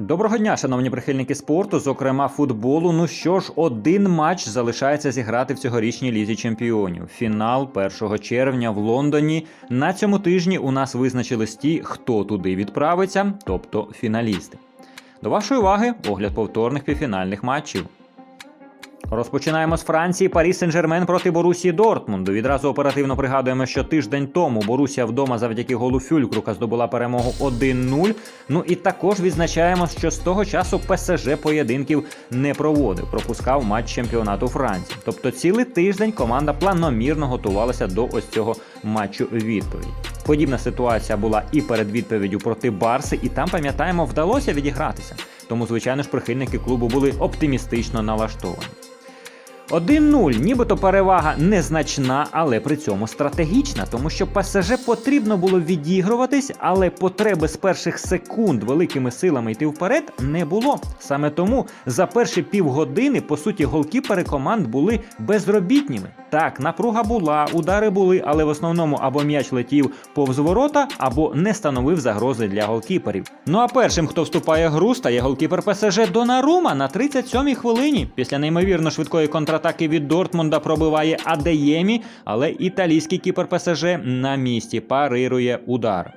Доброго дня, шановні прихильники спорту, зокрема футболу. Ну що ж, один матч залишається зіграти в цьогорічній лізі чемпіонів. Фінал 1 червня в Лондоні. На цьому тижні у нас визначились ті, хто туди відправиться, тобто фіналісти. До вашої уваги огляд повторних півфінальних матчів. Розпочинаємо з Франції. Парі Сен-Жермен проти Борусії Дортмунду. Відразу оперативно пригадуємо, що тиждень тому Борусія вдома завдяки голу Фюлькрука здобула перемогу 1-0. Ну і також відзначаємо, що з того часу ПСЖ поєдинків не проводив, пропускав матч чемпіонату Франції. Тобто цілий тиждень команда планомірно готувалася до ось цього матчу відповідь. Подібна ситуація була і перед відповіддю проти Барси, і там, пам'ятаємо, вдалося відігратися. Тому, звичайно ж, прихильники клубу були оптимістично налаштовані. 1-0, нібито перевага незначна, але при цьому стратегічна, тому що ПСЖ потрібно було відігруватись, але потреби з перших секунд великими силами йти вперед не було. Саме тому за перші півгодини, по суті, голкіпери команд були безробітніми. Так, напруга була, удари були, але в основному або м'яч летів повз ворота, або не становив загрози для голкіперів. Ну а першим, хто вступає в гру, стає голкіпер ПСЖ Донарума на 37-й хвилині. Після неймовірно швидкої контратаки від Дортмунда пробиває Адеємі, але італійський кіпер ПСЖ на місці парирує удар.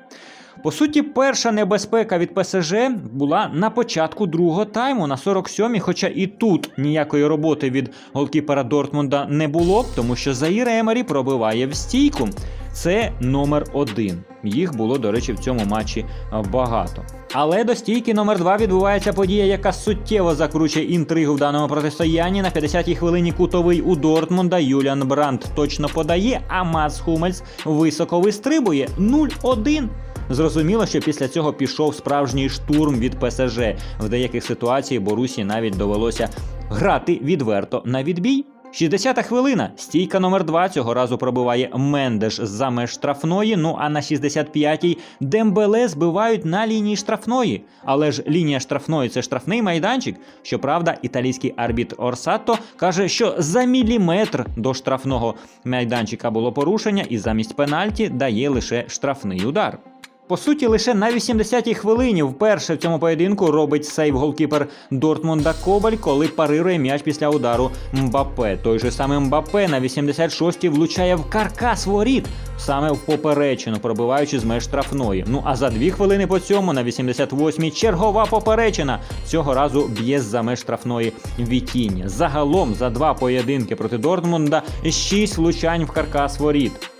По суті, перша небезпека від ПСЖ була на початку другого тайму на 47-й, хоча і тут ніякої роботи від голкіпера Дортмунда не було, тому що Заїр Емері пробиває в стійку. Це номер один. Їх було, до речі, в цьому матчі багато. Але до стійки номер 2 відбувається подія, яка суттєво закручує інтригу в даному протистоянні. На 50-й хвилині кутовий у Дортмунда Юліан Брандт точно подає, а Мац Хумельс високо вистрибує 0-1. Зрозуміло, що після цього пішов справжній штурм від ПСЖ. В деяких ситуаціях Борусі навіть довелося грати відверто на відбій. 60-та хвилина. Стійка номер 2 цього разу пробиває Мендеш за меж штрафної. Ну а на 65-й Дембеле збивають на лінії штрафної. Але ж лінія штрафної це штрафний майданчик. Щоправда, італійський арбітр Орсато каже, що за міліметр до штрафного майданчика було порушення, і замість пенальті дає лише штрафний удар. По суті, лише на 80-й хвилині вперше в цьому поєдинку робить сейв голкіпер Дортмунда Кобаль, коли парирує м'яч після удару Мбаппе. Той же самий Мбаппе на 86-й влучає в каркас воріт, саме в поперечину, пробиваючи з меж штрафної. Ну а за дві хвилини по цьому на 88-й чергова поперечина цього разу б'є за меж штрафної Вітіння. Загалом за два поєдинки проти Дортмунда шість влучань в каркас воріт.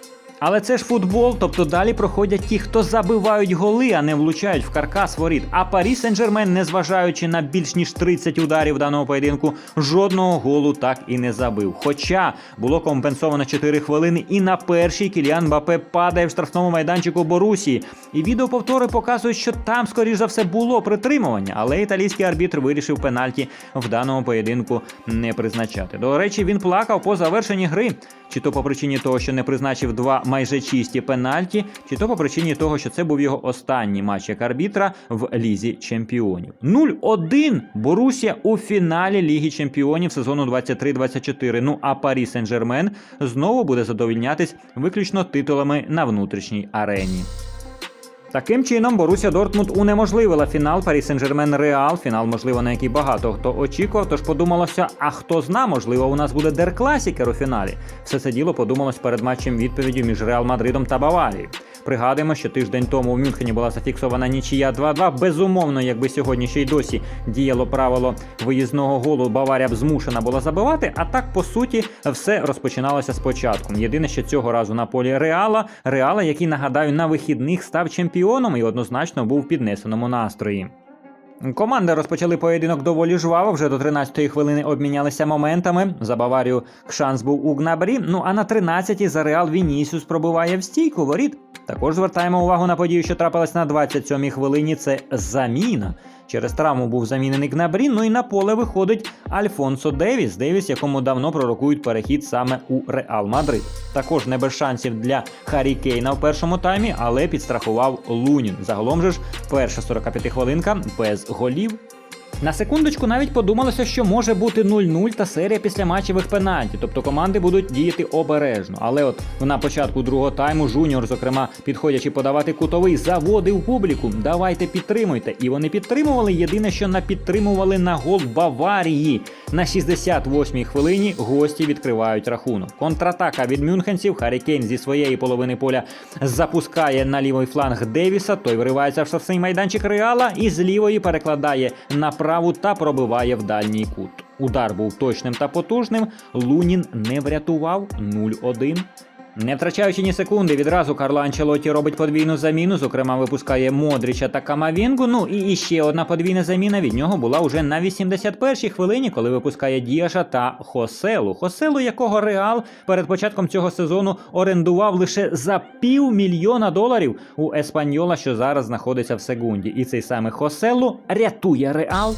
Але це ж футбол, тобто далі проходять ті, хто забивають голи, а не влучають в каркас воріт. А Парі Сен-Жермен, незважаючи на більш ніж 30 ударів даного поєдинку, жодного голу так і не забив. Хоча було компенсовано 4 хвилини, і на першій Кіліан Бапе падає в штрафному майданчику Борусії. І відеоповтори показують, що там, скоріш за все, було притримування, але італійський арбітр вирішив пенальті в даному поєдинку не призначати. До речі, він плакав по завершенні гри, чи то по причині того, що не призначив два майже чисті пенальті, чи то по причині того, що це був його останній матч як арбітра в лізі чемпіонів. 0-1 Борусія у фіналі Ліги Чемпіонів сезону 23-24. Ну а Парі Сен-Жермен знову буде задовільнятись виключно титулами на внутрішній арені. Таким чином, Боруся Дортмунд унеможливила фінал Парі Сен-Жермен Реал, фінал, можливо, на який багато хто очікував. Тож подумалося, а хто зна, можливо, у нас буде Дер Класікер у фіналі. Все це діло подумалось перед матчем відповіді між Реал Мадридом та Баварією. Пригадуємо, що тиждень тому в Мюнхені була зафіксована нічия 2-2. Безумовно, якби сьогодні ще й досі діяло правило виїзного голу, Баварія б змушена була забивати. А так, по суті, все розпочиналося спочатку. Єдине, що цього разу на полі Реала, Реала, який нагадаю на вихідних став чемпіоном і однозначно був в піднесеному настрої. Команди розпочали поєдинок доволі жваво. Вже до 13-ї хвилини обмінялися моментами. За Баварію шанс був у Гнабрі. Ну а на 13-й за Реал Вінісіус пробиває в стійку воріт. Також звертаємо увагу на подію, що трапилась на 27-й хвилині. Це заміна. Через травму був замінений Гнабрі, ну і на поле виходить Альфонсо Девіс, Девіс, якому давно пророкують перехід саме у Реал Мадрид. Також не без шансів для Харі Кейна в першому таймі, але підстрахував Лунін. Загалом же ж перша 45 хвилинка без голів. На секундочку навіть подумалося, що може бути 0-0 та серія після матчевих пенальті, тобто команди будуть діяти обережно. Але от на початку другого тайму Жуніор, зокрема, підходячи подавати кутовий, заводив публіку. Давайте підтримуйте. І вони підтримували. Єдине, що на підтримували на гол Баварії. На 68-й хвилині гості відкривають рахунок. Контратака від мюнхенців. Харі Кейн зі своєї половини поля запускає на лівий фланг Девіса. Той виривається в штрафний майданчик Реала і з лівої перекладає на праву та пробиває в дальній кут. Удар був точним та потужним. Лунін не врятував 0-1. Не втрачаючи ні секунди, відразу Карло Анчелоті робить подвійну заміну. Зокрема, випускає Модріча та Камавінгу. Ну і іще одна подвійна заміна від нього була уже на 81-й хвилині, коли випускає Діаша та Хоселу. Хоселу, якого Реал перед початком цього сезону орендував лише за півмільйона доларів у Еспаньола, що зараз знаходиться в Сегунді. І цей саме Хоселу рятує Реал.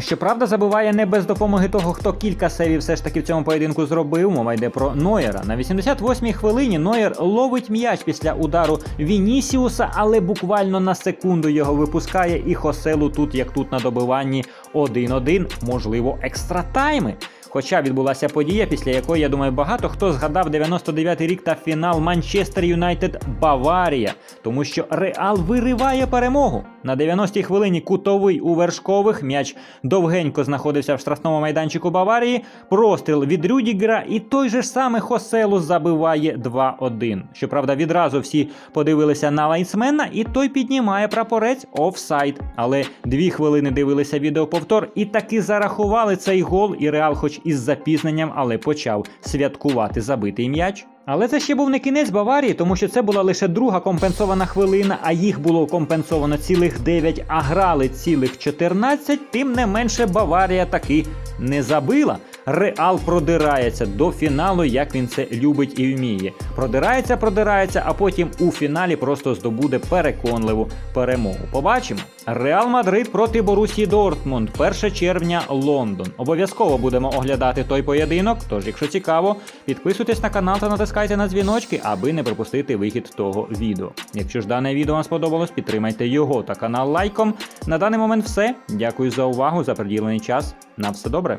Щоправда, забиває не без допомоги того, хто кілька сейвів все ж таки в цьому поєдинку зробив. Мова йде про Нойера. На 88-й хвилині Нойер ловить м'яч після удару Вінісіуса, але буквально на секунду його випускає. І Хоселу тут, як тут на добиванні, 1-1, можливо, екстра тайми. Хоча відбулася подія, після якої, я думаю, багато хто згадав 99-й рік та фінал Манчестер Юнайтед Баварія, тому що Реал вириває перемогу. На 90-й хвилині кутовий у вершкових м'яч довгенько знаходився в штрафному майданчику Баварії. Простріл від Рюдігера, і той же ж саме Хоселу забиває 2-1. Щоправда, відразу всі подивилися на лайнсмена, і той піднімає прапорець офсайд. Але дві хвилини дивилися відеоповтор і таки зарахували цей гол. І Реал, хоч із запізненням, але почав святкувати забитий м'яч. Але це ще був не кінець Баварії, тому що це була лише друга компенсована хвилина, а їх було компенсовано цілих 9, а грали цілих 14. Тим не менше Баварія таки не забила. Реал продирається до фіналу, як він це любить і вміє. Продирається, продирається, а потім у фіналі просто здобуде переконливу перемогу. Побачимо. Реал Мадрид проти Борусії Дортмунд, 1 червня, Лондон. Обов'язково будемо оглядати той поєдинок. Тож, якщо цікаво, підписуйтесь на канал та натискайте на дзвіночки, аби не пропустити вихід того відео. Якщо ж дане відео вам сподобалось, підтримайте його та канал лайком. На даний момент все. Дякую за увагу, за приділений час. На все добре.